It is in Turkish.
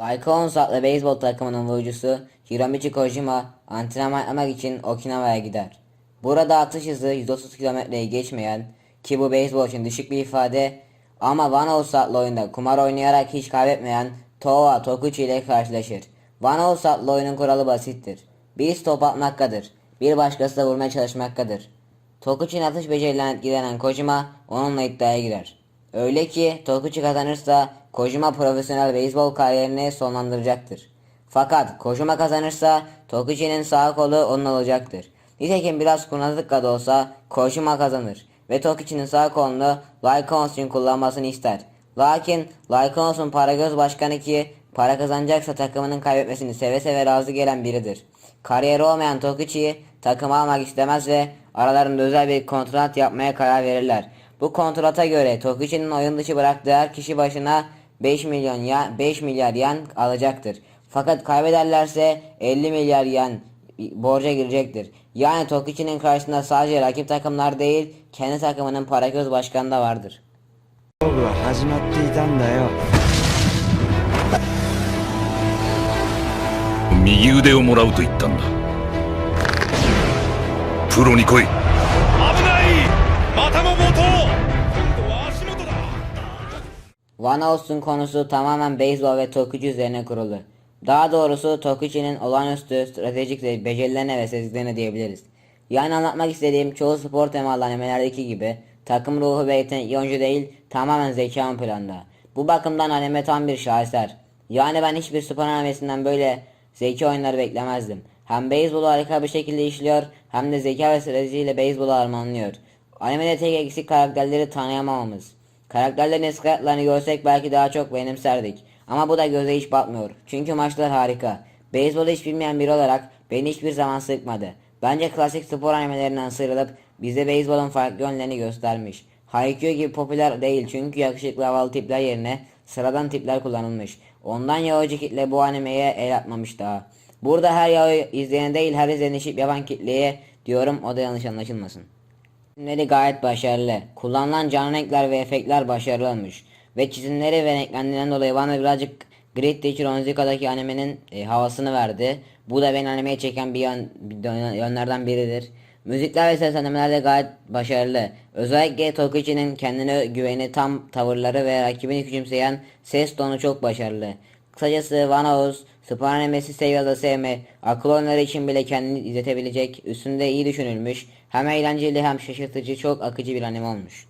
Lycaons adlı beyzbol takımının oyuncusu Hiromichi Kojima antrenman yapmak için Okinawa'ya gider. Burada atış hızı 130 kilometreyi geçmeyen ki bu beyzbol için düşük bir ifade ama One House adlı oyunda kumar oynayarak hiç kaybetmeyen Towa Tokuchi ile karşılaşır. One House adlı oyunun kuralı basittir. Birisi top atmaktadır. Bir başkası da vurmaya çalışmaktadır. Tokuchi'nin atış becerilerine etkilenen Kojima onunla iddiaya girer. Öyle ki Tokuchi kazanırsa Kojima profesyonel beyzbol kariyerini sonlandıracaktır. Fakat Kojima kazanırsa Tokuchi'nin sağ kolu onun olacaktır. Nitekim biraz kurnazlıkla da olsa Kojima kazanır ve Tokuchi'nin sağ kolunu Lycaons için kullanmasını ister. Lakin Lycaons'un Paragöz başkanı ki para kazanacaksa takımının kaybetmesini seve seve razı gelen biridir. Kariyeri olmayan Tokuchi'yi takıma almak istemez ve aralarında özel bir kontrat yapmaya karar verirler. Bu kontrata göre Tokuchi'nin oyun dışı bıraktığı her kişi başına 5 milyon ya 5 milyar yen alacaktır. Fakat kaybederlerse 50 milyar yen borca girecektir. Yani Tokiçi'nin karşısında sadece rakip takımlar değil, kendi takımının para Paraköz Başkanı da vardır. Migi ude o morau to ittan da. Pro ni koi. One House'un konusu tamamen beyzbol ve Tokuchi üzerine kurulu. Daha doğrusu Tokuchi'nin olağanüstü stratejik becerilerine ve sezgilerine diyebiliriz. Yani anlatmak istediğim çoğu spor temalı animelerdeki gibi takım ruhu ve yetenekli oyuncu değil tamamen zeka ön planda. Bu bakımdan anime tam bir şaheser. Yani ben hiçbir spor animesinden böyle zeki oyunları beklemezdim. Hem beyzbolu harika bir şekilde işliyor hem de zeka ve stratejiyle beyzbolu harmanlıyor. Animede tek eksik karakterleri tanıyamamamız. Karakterlerin eski hayatlarını görsek belki daha çok benimserdik. Ama bu da göze hiç batmıyor. Çünkü maçlar harika. Beyzbolu hiç bilmeyen biri olarak beni hiçbir zaman sıkmadı. Bence klasik spor animelerinden sıyrılıp bize beyzbolun farklı yönlerini göstermiş. Haikyuu gibi popüler değil çünkü yakışıklı havalı tipler yerine sıradan tipler kullanılmış. Ondan yabancı kitle bu animeye el atmamış daha. Burada her yağı izleyen değil her izleyen işip yapan kitleye diyorum o da yanlış anlaşılmasın. Çizimleri gayet başarılı. Kullanılan canlı renkler ve efektler başarılı olmuş. Ve çizimleri ve renklerinden dolayı bana birazcık Great Teacher Onzika'daki animenin e, havasını verdi. Bu da beni animeye çeken bir, yön, bir yönlerden biridir. Müzikler ve seslendirmeler de gayet başarılı. Özellikle Tokuchi'nin kendine güveni, tam tavırları ve rakibini küçümseyen ses tonu çok başarılı. Kısacası One animesi sev ya da sevme, akıl oyunları için bile kendini izletebilecek, üstünde iyi düşünülmüş, hem eğlenceli hem şaşırtıcı çok akıcı bir anime olmuş.